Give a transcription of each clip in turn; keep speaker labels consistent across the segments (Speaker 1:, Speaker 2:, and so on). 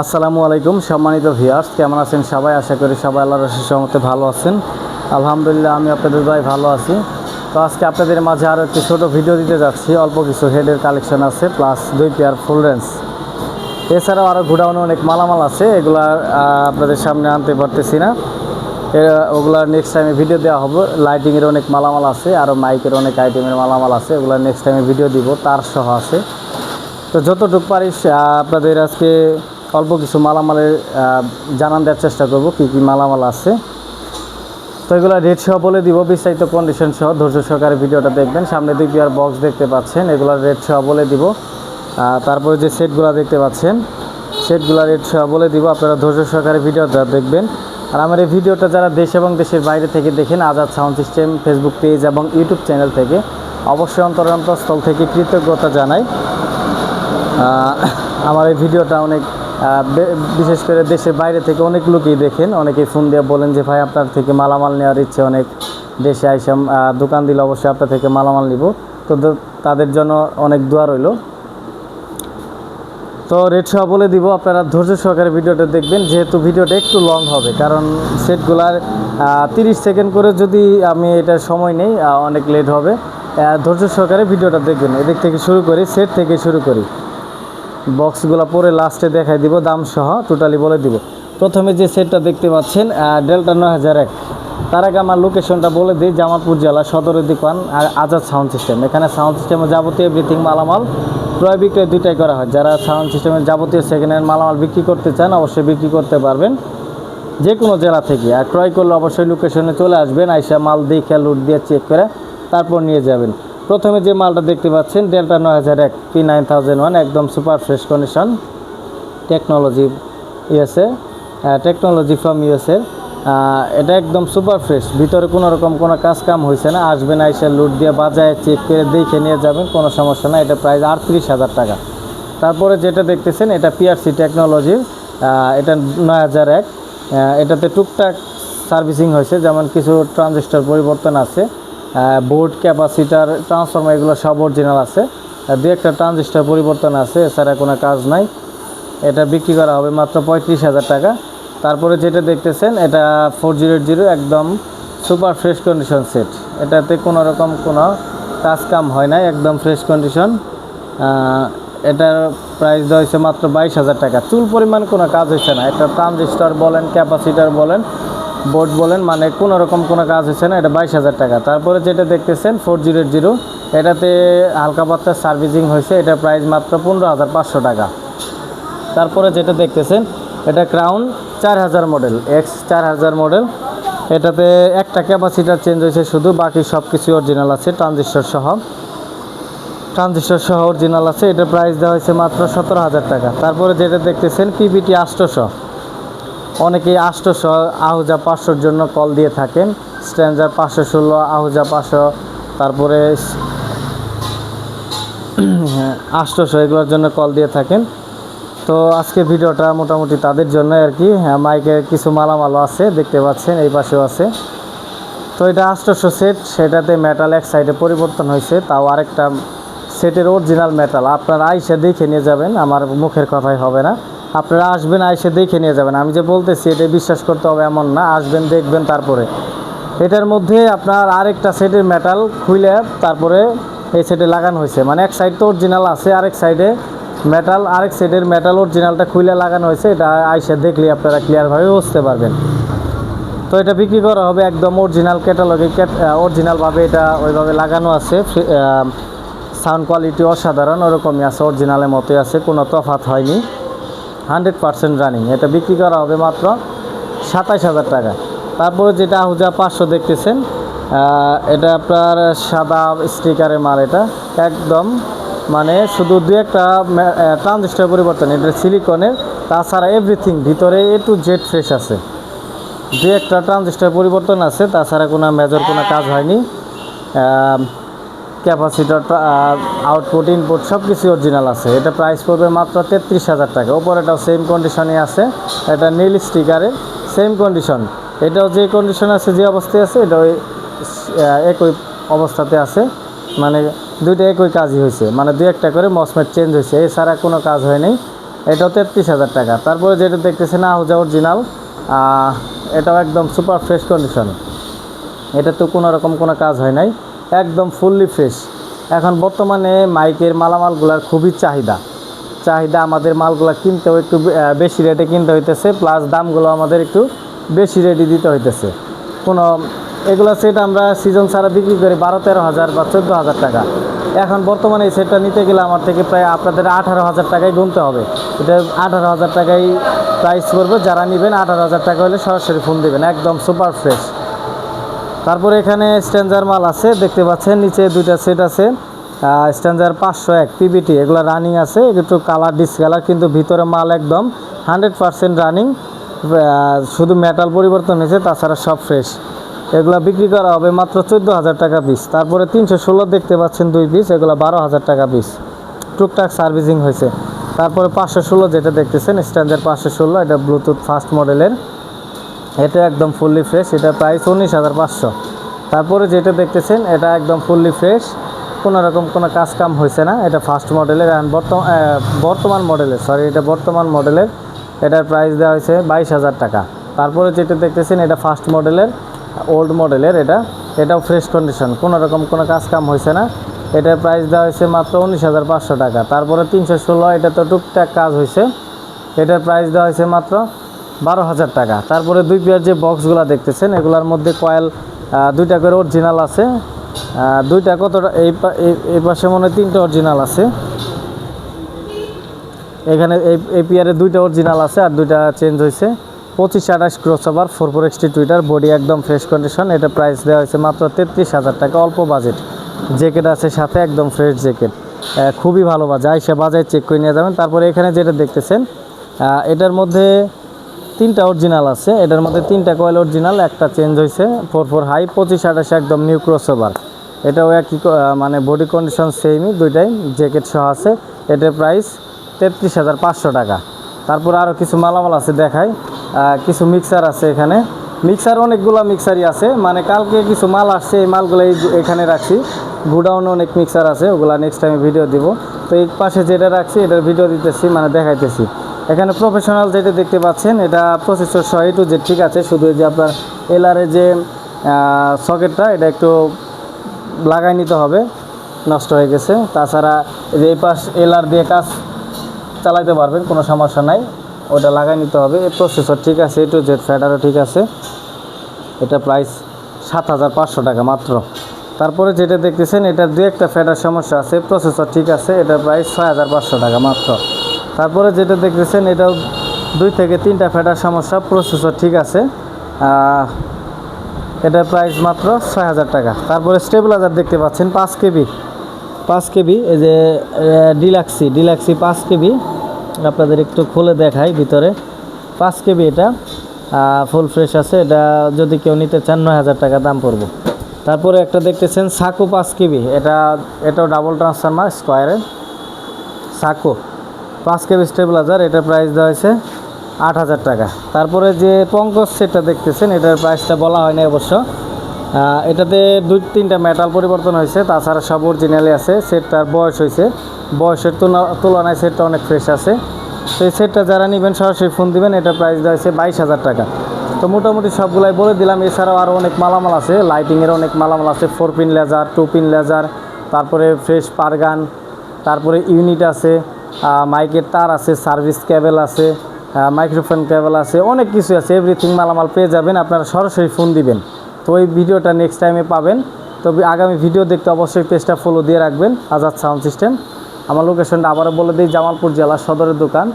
Speaker 1: আসসালামু আলাইকুম সম্মানিত ভিউয়ার্স, কেমন আছেন সবাই? আশা করি সবাই আল্লাহর সহমতে ভালো আছেন। আলহামদুলিল্লাহ, আমি আপনাদের ভাই ভালো আছি। তো আজকে আপনাদের মাঝে আরও একটি ছোটো ভিডিও দিতে যাচ্ছি। অল্প কিছু হেডের কালেকশন আছে, প্লাস দুই পেয়ার ফুল রেঞ্জ। এছাড়াও আরও ঘোরানো অনেক মালামাল আছে, এগুলা আপনাদের সামনে আনতে পারতেছি না। ওগুলা নেক্সট টাইমে ভিডিও দেওয়া হবে। লাইটিংয়ের অনেক মালামাল আছে আরও মাইকের অনেক আইটেমের মালামাল আছে ওগুলো নেক্সট টাইমে ভিডিও দিব, তার সহ আছে। তো যতটুকু পারিস আপনাদের আজকে অল্প কিছু মালামালের জানান দেওয়ার চেষ্টা করব কী কী মালামাল আছে। তো এগুলো রেট সহ বলে দিব, বিস্তারিত কন্ডিশন সহ, ধৈর্য সহকারে ভিডিওটা দেখবেন। সামনে দুই পেয়ার বক্স দেখতে পাচ্ছেন, এগুলোর রেট সহ বলে দিব। তারপরে যে সেটগুলো দেখতে পাচ্ছেন, সেটগুলো রেট সহ বলে দিব, আপনারা ধৈর্য সহকারে ভিডিওটা দেখবেন। আর আমার এই ভিডিওটা যারা দেশ এবং দেশের বাইরে থেকে দেখেন Azad sound system Facebook page এবং ইউটিউব চ্যানেল থেকে, অবশ্যই অন্তর অন্তঃস্থল থেকে কৃতজ্ঞতা জানাই। আমার এই ভিডিওটা অনেক বিশেষ করে দেশের বাইরে থেকে অনেক লোকই দেখেন, অনেকেই ফোন দিয়ে বলেন যে, ভাই, আপনার থেকে মালামাল নেওয়ার ইচ্ছে অনেক। দেশে আইসাম দোকান দিলে অবশ্যই আপনার থেকে মালামাল নিব। তো তাদের জন্য অনেক দোয়া রইল। তো রেট সহ বলে দিব, আপনারা ধৈর্য সহকারে ভিডিওটা দেখবেন, যেহেতু ভিডিওটা একটু লং হবে, কারণ সেটগুলার তিরিশ সেকেন্ড করে যদি আমি এটার সময় নেই অনেক লেট হবে। ধৈর্য সহকারে ভিডিওটা দেখবেন। এদিক থেকে শুরু করি, সেট থেকে শুরু করি। বক্সগুলো পরে লাস্টে দেখাই দিব দাম সহ টোটালি বলে দিব। প্রথমে যে সেটটা দেখতে পাচ্ছেন ডেল্টা নয় হাজার এক। তার আগে আমার লোকেশনটা বলে দিই, জামালপুর জেলা সদরের দিকান আর আজাদ সাউন্ড সিস্টেম এখানে সাউন্ড সিস্টেমে যাবতীয় এভরিথিং মালামাল ক্রয় বিক্রয় দুইটাই করা হয়। যারা সাউন্ড সিস্টেমের যাবতীয় সেকেন্ড হ্যান্ড মালামাল বিক্রি করতে চান, অবশ্যই বিক্রি করতে পারবেন যে কোনো জেলা থেকে। আর ক্রয় করলে অবশ্যই লোকেশনে চলে আসবেন, আইসা মাল দেখে লুট দিয়ে চেক করে তারপর নিয়ে যাবেন। প্রথমে যে মালটা দেখতে পাচ্ছেন ডেল্টা নয় হাজার এক পি নাইন থাউজেন্ড ওয়ান একদম super fresh condition technology USA technology from USA এটা একদম সুপার ফ্রেশ ভিতরে কোনো রকম কোনো কাজ কাম হয়েছে না, আসবেন, আইসা লুট দিয়ে বাজায় চেক করে দেখে নিয়ে যাবেন, কোনো সমস্যা না এটা প্রাইস আটত্রিশ হাজার টাকা। তারপরে যেটা দেখতেছেন, এটা পিআরসি টেকনোলজির এটা নয় হাজার এক এটাতে টুকটাক সার্ভিসিং হয়েছে যেমন কিছু ট্রানজিস্টার পরিবর্তন আছে বোর্ড ক্যাপাসিটার ট্রান্সফর্মার এগুলো সব অরিজিনাল আছে। দু একটা ট্রানজিস্টার পরিবর্তন আছে, এছাড়া কোনো কাজ নাই। এটা বিক্রি করা হবে মাত্র পঁয়ত্রিশ হাজার টাকা। তারপরে যেটা দেখতেছেন, এটা ফোর জিরো জিরো একদম সুপার ফ্রেশ কন্ডিশন সেট এটাতে কোনো রকম কোনো কাজ কাম হয় না একদম ফ্রেশ কন্ডিশন এটার প্রাইস দেওয়া হয়েছে মাত্র বাইশ হাজার টাকা। চুল পরিমাণ কোনো কাজ হয়েছে না। এটা ট্রানজিস্টার বলেন ক্যাপাসিটার বলেন বোর্ড বলেন মানে কোনো রকম কোনো কাজ হচ্ছে না, এটা বাইশ হাজার টাকা। তারপরে যেটা দেখতেছেন, ফোর জিরো জিরো, এটাতে হালকা পাত্তার সার্ভিসিং হয়েছে, এটা প্রাইস মাত্র পনেরো হাজার পাঁচশো টাকা। তারপরে যেটা দেখতেছেন, এটা ক্রাউন চার হাজার মডেল, এক্স চার হাজার মডেল। এটাতে একটা ক্যাপাসিটার চেঞ্জ হয়েছে শুধু, বাকি সব কিছু অরিজিনাল আছে, ট্রানজিস্টর সহ। ট্রানজিস্টর সহ অরিজিনাল আছে এটার প্রাইস দেওয়া হয়েছে মাত্র সতেরো হাজার টাকা। তারপরে যেটা দেখতেছেন পিবিটি আষ্টশো অনেকেই আষ্টশো, আহুজা পাঁচশোর জন্য কল দিয়ে থাকেন। স্ট্যান্ডার পাঁচশো ষোলো, আহুজা পাঁচশো, তারপরে আষ্টশো এগুলোর জন্য কল দিয়ে থাকেন। তো আজকে ভিডিওটা মোটামুটি তাদের জন্য আর কি। হ্যাঁ মাইকের কিছু মালামালও আছে, দেখতে পাচ্ছেন, এই পাশেও আছে। তো এটা আষ্টশো সেট, সেটাতে মেটাল এক সাইডে পরিবর্তন হয়েছে, তাও আরেকটা সেটের অরিজিনাল মেটাল আপনারা আইসে দেখে নিয়ে যাবেন, আমার মুখের কথাই হবে না। আপনারা আসবেন, আইসে দেখে নিয়ে যাবেন। আমি যে বলতেছি, এটা বিশ্বাস করতে হবে এমন না। আসবেন, দেখবেন তারপরে। এটার মধ্যে আপনার আরেকটা সেটের মেটাল খুলে তারপরে এই সেটে লাগানো হয়েছে। মানে এক সাইড তো অরিজিনাল আছে, আরেক সাইডে মেটাল আরেক সাইডের মেটাল অরিজিনালটা খুলে লাগানো হয়েছে। এটা আইসে দেখলে আপনারা ক্লিয়ারভাবে বুঝতে পারবেন। তো এটা বিক্রি করা হবে একদম অরিজিনাল ক্যাটালগে অরিজিনালভাবে এটা ওইভাবে লাগানো আছে। সাউন্ড কোয়ালিটি অসাধারণ, ওরকমই আছে অরিজিনালের মতোই আছে, কোনো তফাৎ হয়নি। Hundred percent running. এটা বিক্রি করা হবে মাত্র সাতাইশ হাজার টাকা। তারপরে যেটা আহুজা পাঁচশো দেখতেছেন এটা আপনার সাদা স্টিকারের মাল এটা। একদম মানে শুধু দু একটা ট্রানজিস্টার পরিবর্তন, এটা সিলিকনের। তাছাড়া এভরিথিং ভিতরে এ টু জেড ফ্রেশ আছে। দু একটা ট্রানজিস্টার পরিবর্তন আছে, তাছাড়া কোনো মেজর কোনো কাজ হয়নি। ক্যাপাসিটার আউটপুট ইনপুট সব কিছু অরিজিনাল আছে। এটা প্রাইস পড়বে মাত্র তেত্রিশ হাজার টাকা। ওপরেটাও সেম কন্ডিশনে আছে। এটা নীল স্টিকারের সেম কন্ডিশন এটাও যে কন্ডিশন আছে, যে অবস্থায় আছে এটা ওই একই অবস্থাতে আছে। মানে দুইটা একই কাজই হয়েছে। মানে দু একটা করে মসমেট চেঞ্জ হয়েছে। এছাড়া কোনো কাজ হয়নি। এটাও তেত্রিশ হাজার টাকা। তারপরে যেটা দেখতেছেন, আহুজা অরিজিনাল এটাও একদম সুপার ফ্রেশ কন্ডিশন এটা তো কোনো রকম কোনো কাজ হয় নাই। একদম ফুললি ফ্রেশ এখন বর্তমানে মাইকের মালামালগুলার খুবই চাহিদা। চাহিদা আমাদের মালগুলা কিনতেও একটু বেশি রেটে কিনতে হইতেছে প্লাস দামগুলো আমাদের একটু বেশি রেটে দিতে হইতেছে। কোনো, এগুলো সেট আমরা সিজন ছাড়া বিক্রি করি বারো তেরো হাজার বা চোদ্দ হাজার টাকা। এখন বর্তমানে এই সেটটা নিতে গেলে আমার থেকে প্রায় আপনাদের আঠারো হাজার টাকায় গুনতে হবে। এটা আঠারো হাজার টাকায় প্রাইস করব, যারা নেবেন আঠারো হাজার টাকা হলে সরাসরি ফোন দেবেন, একদম সুপার ফ্রেশ তারপরে এখানে স্ট্যান্ডার মাল আছে, দেখতে পাচ্ছেন, নিচে দুইটা সেট আছে। স্ট্যান্ডার পাঁচশো এক পিবিটি এগুলো রানিং আছে, একটু কালার ডিসকালার কিন্তু ভিতরে মাল একদম হান্ড্রেড পারসেন্ট রানিং শুধু মেটাল পরিবর্তন হয়েছে, তাছাড়া সব ফ্রেশ এগুলো বিক্রি করা হবে মাত্র চোদ্দ হাজার টাকা পিস তারপরে তিনশো ষোলো দেখতে পাচ্ছেন দুই পিস এগুলো বারো হাজার টাকা পিস টুকটাক সার্ভিসিং হয়েছে। তারপরে পাঁচশো ষোলো যেটা দেখতেছেন, স্ট্যান্ডার পাঁচশো ষোলো, এটা ব্লুটুথ ফার্স্ট মডেলের এটা একদম ফুললি ফ্রেশ এটা প্রাইস উনিশ হাজার পাঁচশো। তারপরে যেটা দেখতেছেন, এটা একদম ফুললি ফ্রেশ কোনো রকম কোনো কাজ কাম হয়েছে না, এটা ফার্স্ট মডেলের বর্তমান বর্তমান মডেলের সরি এটা বর্তমান মডেলের এটার প্রাইস দেওয়া হয়েছে বাইশ হাজার টাকা। তারপরে যেটা দেখতেছেন, এটা ফার্স্ট মডেলের ওল্ড মডেলের এটা। এটাও ফ্রেশ কন্ডিশন কোনো রকম কোনো কাজ কাম হয়েছে না। এটার প্রাইস দেওয়া হয়েছে মাত্র উনিশ হাজার পাঁচশো টাকা। তারপরে তিনশো ষোলো, এটা তো টুকটাক কাজ হয়েছে এটার প্রাইস দেওয়া হয়েছে মাত্র বারো হাজার টাকা। তারপরে দুই পেয়ার যে বক্সগুলো দেখতেছেন, এগুলার মধ্যে কয়েল দুইটা করে অরিজিনাল আছে। দুইটা কতটা, এই এই- পাশে মনে হয় তিনটা অরিজিনাল আছে। এখানে এই এই পেয়ারে দুইটা অরিজিনাল আছে আর দুইটা চেঞ্জ হয়েছে। পঁচিশ, আঠাশ crossover four four XT tweeter body একদম ফ্রেশ কন্ডিশন এটা প্রাইস দেওয়া হয়েছে মাত্র তেত্রিশ হাজার টাকা, অল্প বাজেট জ্যাকেট আছে সাথে, একদম ফ্রেশ জ্যাকেট খুবই ভালো বাজে আইসা বাজায় চেক করে নিয়ে যাবেন। তারপরে এখানে যেটা দেখতেছেন এটার মধ্যে তিনটা অরিজিনাল আছে। এটার মধ্যে তিনটা কয়েল অরিজিনাল একটা চেঞ্জ হয়েছে ফোর ফোর হাই পঁচিশ আঠাশ একদম নিউ ক্রস ওভার এটাও একই মানে বডি কন্ডিশন সেমই দুইটাই জ্যাকেট সহ আছে। এটার প্রাইস তেত্রিশ হাজার পাঁচশো টাকা। তারপর আরও কিছু মালামাল আছে দেখাই। কিছু মিক্সার আছে এখানে। মিক্সার অনেকগুলো মিক্সারই আছে। মানে কালকে কিছু মাল আসছে, এই মালগুলো এখানে রাখছি। গুডাউনে অনেক মিক্সার আছে, ওগুলা নেক্সট টাইমে ভিডিও দিব। তো এই পাশে যেটা রাখছি, এটার ভিডিও দিতেছি মানে দেখাইতেছি। এখানে প্রফেশনাল যেটা দেখতে পাচ্ছেন, এটা প্রসেসর সহ টু যে ঠিক আছে? শুধু এই যে আপনার এলারে যে সকেটটা এটা একটু লাগাই নিতে হবে, নষ্ট হয়ে গেছে। তাছাড়া এই যে এই পাশ এলআর দিয়ে কাজ চালাইতে পারবেন, কোনো সমস্যা নাই। ওটা লাগাই নিতে হবে। এই প্রসেসর ঠিক আছে? এ টু জেড ফ্যাডারও ঠিক আছে। এটা প্রাইস সাত হাজার পাঁচশো টাকা মাত্র। তারপরে যেটা দেখতেছেন, এটার দু একটা ফ্যাডার সমস্যা আছে। প্রসেসর ঠিক আছে? এটার প্রাইস ছয় হাজার পাঁচশো টাকা মাত্র। তারপরে যেটা দেখতেছেন, এটাও দুই থেকে তিনটা ফ্যাডার সমস্যা প্রসেসর ঠিক আছে। এটার প্রাইস মাত্র ছয় হাজার টাকা। তারপরে স্টেবিলাইজার দেখতে পাচ্ছেন, পাঁচ কেবি। পাঁচ কেবি, এই যে ডিলাক্সি ডিলাক্সি পাঁচ কেবি। আপনাদের একটু খুলে দেখাই ভিতরে। পাঁচ কেবি এটা। ফুল ফ্রেশ আছে। এটা যদি কেউ নিতে চান, নয় হাজার টাকা দাম পড়বে। তারপরে একটা দেখতেছেন, সাকো পাঁচ কেবি। এটা, এটাও ডাবল ট্রান্সফার্মার স্কোয়ারের সাকো। পাঁচ কেবি স্টেবিলাইজার এটার প্রাইস দেওয়া হয়েছে আট হাজার টাকা। তারপরে যে পঙ্কজ সেটটা দেখতেছেন, এটার প্রাইসটা বলা হয়নি অবশ্য। এটাতে দুই, তিনটা মেটাল পরিবর্তন হয়েছে, তাছাড়া সব অরিজিনালি আছে। সেটটার বয়স হয়েছে, বয়সের তুলনা- তুলনায় সেটটা অনেক ফ্রেশ আছে। তো এই সেটটা যারা নেবেন, সরাসরি ফোন দিবেন, এটা প্রাইস দেওয়া হয়েছে বাইশ হাজার টাকা। তো মোটামুটি সবগুলাই বলে দিলাম, এছাড়াও আরও অনেক মালামাল আছে। লাইটিংয়ের অনেক মালামাল আছে four pin laser two pin laser তারপরে ফ্রেশ পারগান, তারপরে ইউনিট আছে। মাইকের তার আছে, সার্ভিস কেবল আছে মাইক্রোফোন কেবল আছে, অনেক কিছু আছে এভরিথিং মালামাল পেয়ে যাবেন, আপনারা সরাসরি ফোন দিবেন। তো ওই ভিডিওটা নেক্সট টাইমে পাবেন। তবে আগামী ভিডিও দেখতে অবশ্যই পেজটা ফলো দিয়ে রাখবেন আজাদ সাউন্ড সিস্টেম আমার লোকেশনটা আবারও বলে দিই, জামালপুর জেলা সদরের দোকান।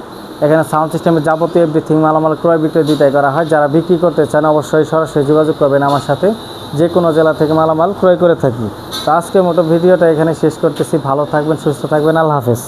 Speaker 1: এখানে সাউন্ড সিস্টেমের যাবতীয় এভরিথিং মালামাল ক্রয় বিক্রয় দুইটাই করা হয়। যারা বিক্রি করতে চান, অবশ্যই সরাসরি যোগাযোগ করবেন আমার সাথে। যে কোনো জেলা থেকে মালামাল ক্রয় করে থাকি। তো আজকের মতো ভিডিওটা এখানে শেষ করতেছি। ভালো থাকবেন, সুস্থ থাকবেন। আল্লাহ হাফেজ।